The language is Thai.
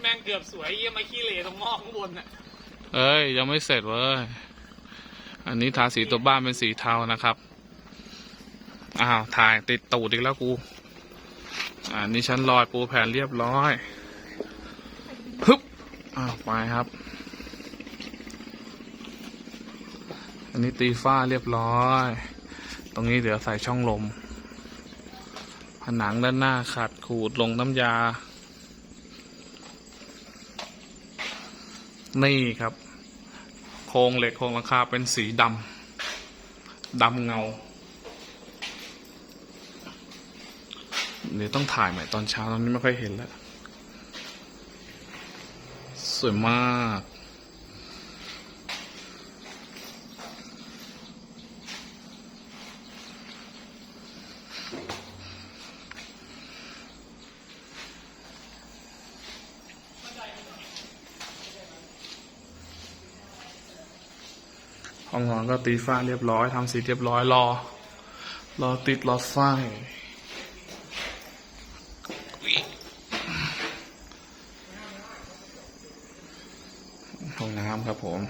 แม่งเกือบสวยเยี่ยมาขี้เหร่ตรงงอข้างบนน่ะเอ้ย ยังไม่เสร็จเว้ย อันนี้ทาสีตัวบ้านเป็นสีเทานะครับ อ้าว ถ่ายติดตูดอีกแล้วกูอ่านี่ชั้นลอยปูแผ่นเรียบร้อยฮึบอ้าวไปครับ อันนี้ตีฝ้าเรียบร้อย ตรงนี้เดี๋ยวใส่ช่องลม ผนังด้านหน้าขัดขูดลงน้ำยา นี่ครับ โครงเหล็กโครงหลังคาเป็นสีดำดำเงา เดี๋ยวต้องถ่ายใหม่ตอนเช้าตอนนี้ไม่ค่อยเห็นแล้ว สวยมาก ห้องนอนก็ตีฝ้าเรียบร้อยทำสีเรียบร้อยรอ รอติดรอไฟห้องน้ำครับผม